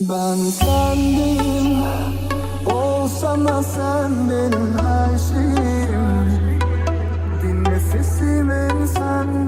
Ben sendim Olsam da sen benim her şeyim. Dinle sesimin sen